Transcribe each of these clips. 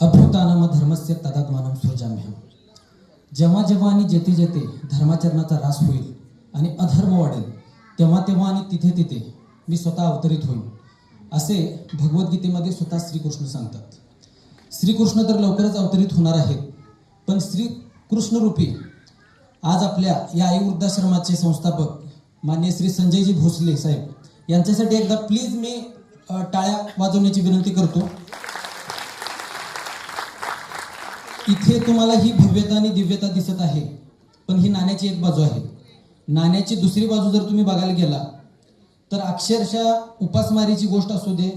अभूतानम धर्मस्य तदात्मानम स्वजाम्यहम जेव्हा जेव्हा आणि जेथे जेथे धर्माचरणाचा रास होईल आणि अधर्म वाढेल तेव्हा तेव्हा आणि तिथे तिथे मी स्वतः अवतरित होईल असे भगवद्गीतेमध्ये स्वतः श्रीकृष्ण सांगतात. श्रीकृष्ण तर लवकरच अवतरित होणार आहेत पण श्रीकृष्णरूपी आज आपल्या या आई वृद्धाश्रमाचे संस्थापक मान्य श्री संजयजी भोसले साहेब यांच्यासाठी एकदा प्लीज मी टाळ्या वाजवण्याची विनंती करतो. इथे तुम्हाला ही भव्यता आणि दिव्यता दिसत आहे. पण ही नाण्याची एक बाजू आहे. नाण्याची दुसरी बाजू जर तुम्ही बघायला गेला तर अक्षरशः उपासमारीची गोष्ट असू दे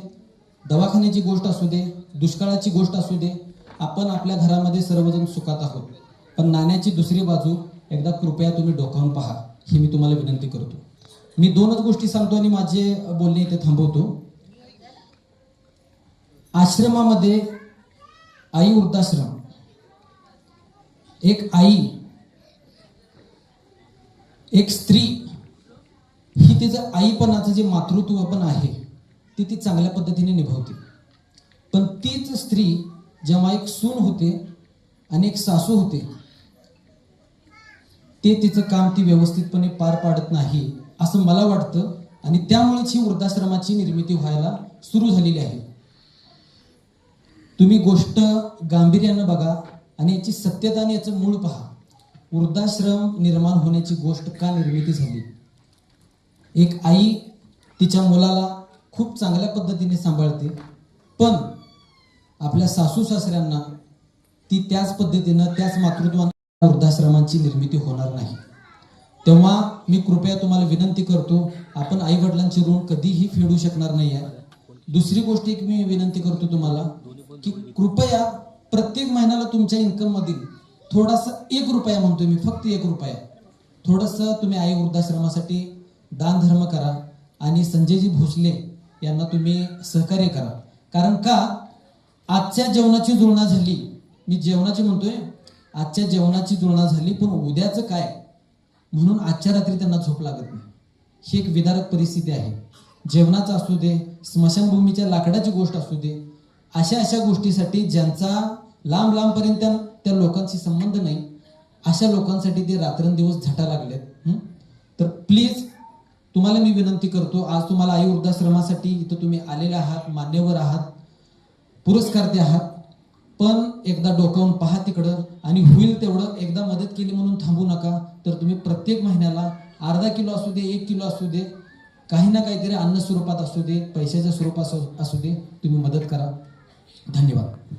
दवाखान्याची गोष्ट असू दे दुष्काळाची गोष्ट असू दे आपण आपल्या घरामध्ये सर्वजण सुखात आहोत. पण नाण्याची दुसरी बाजू एकदा कृपया तुम्ही डोकावून पहा. ही मी तुम्हाला विनंती करतो. मी दोनच गोष्टी सांगतो आणि माझे बोलणे इथे थांबवतो. आश्रमामध्ये आई वृद्धाश्रम एक आई एक स्त्री ही तिचं आईपणाचं जे मातृत्व पण आहे ती ती चांगल्या पद्धतीने निभावते. पण तीच स्त्री जेव्हा एक सून होते आणि एक सासू होते ते तिचं काम ती व्यवस्थितपणे पार पाडत नाही असं मला वाटतं. आणि त्यामुळेच ही वृद्धाश्रमाची निर्मिती व्हायला सुरू झालेली आहे. तुम्ही गोष्ट गांभीर्यानं बघा. आणि याची सत्यता आणि याचं मूळ पहा. वृद्धाश्रम निर्माण होण्याची गोष्ट का निर्मिती झाली? एक आई तिच्या मुलाला खूप चांगल्या पद्धतीने सांभाळते पण आपल्या सासू सासऱ्यांना ती त्याच पद्धतीनं त्याच मातृत्वानं वृद्धाश्रमांची निर्मिती होणार नाही. तेव्हा मी कृपया तुम्हाला विनंती करतो आपण आई वडिलांचे ऋण कधीही फेडू शकणार नाही आहे दुसरी गोष्ट एक मी विनंती करतो तुम्हाला की कृपया प्रत्येक महिन्याला तुमच्या इन्कममधील थोडासा एक रुपया म्हणतोय मी फक्त एक रुपया. थोडंसं तुम्ही आई वृद्धाश्रमासाठी दान धर्म करा आणि संजयजी भोसले यांना तुम्ही सहकार्य करा. कारण का? आजच्या जेवणाची जुळणा झाली. मी जेवणाची म्हणतोय आजच्या जेवणाची जुळणा झाली पण उद्याचं काय? म्हणून आजच्या रात्री त्यांना झोप लागत नाही. ही एक विदारक परिस्थिती आहे. जेवणाचं असू दे स्मशानभूमीच्या लाकडाची गोष्ट असू दे अशा अशा गोष्टीसाठी ज्यांचा लांब लांबपर्यंत त्या लोकांशी संबंध नाही. अशा लोकांसाठी ते रात्रंदिवस झटा लागलेत. तर प्लीज तुम्हाला मी विनंती करतो आज तुम्हाला आई वृद्धाश्रमासाठी इथं तुम्ही आलेले आहात मान्यवर आहात पुरस्कारते आहात पण एकदा डोकावून पहा तिकडं आणि होईल तेवढं. एकदा मदत केली म्हणून थांबू नका. तर तुम्ही प्रत्येक महिन्याला अर्धा किलो असू दे एक किलो असू दे काही ना काहीतरी अन्न स्वरूपात असू दे पैशाच्या स्वरूपात असू- असू दे तुम्ही मदत करा. धन्यवाद.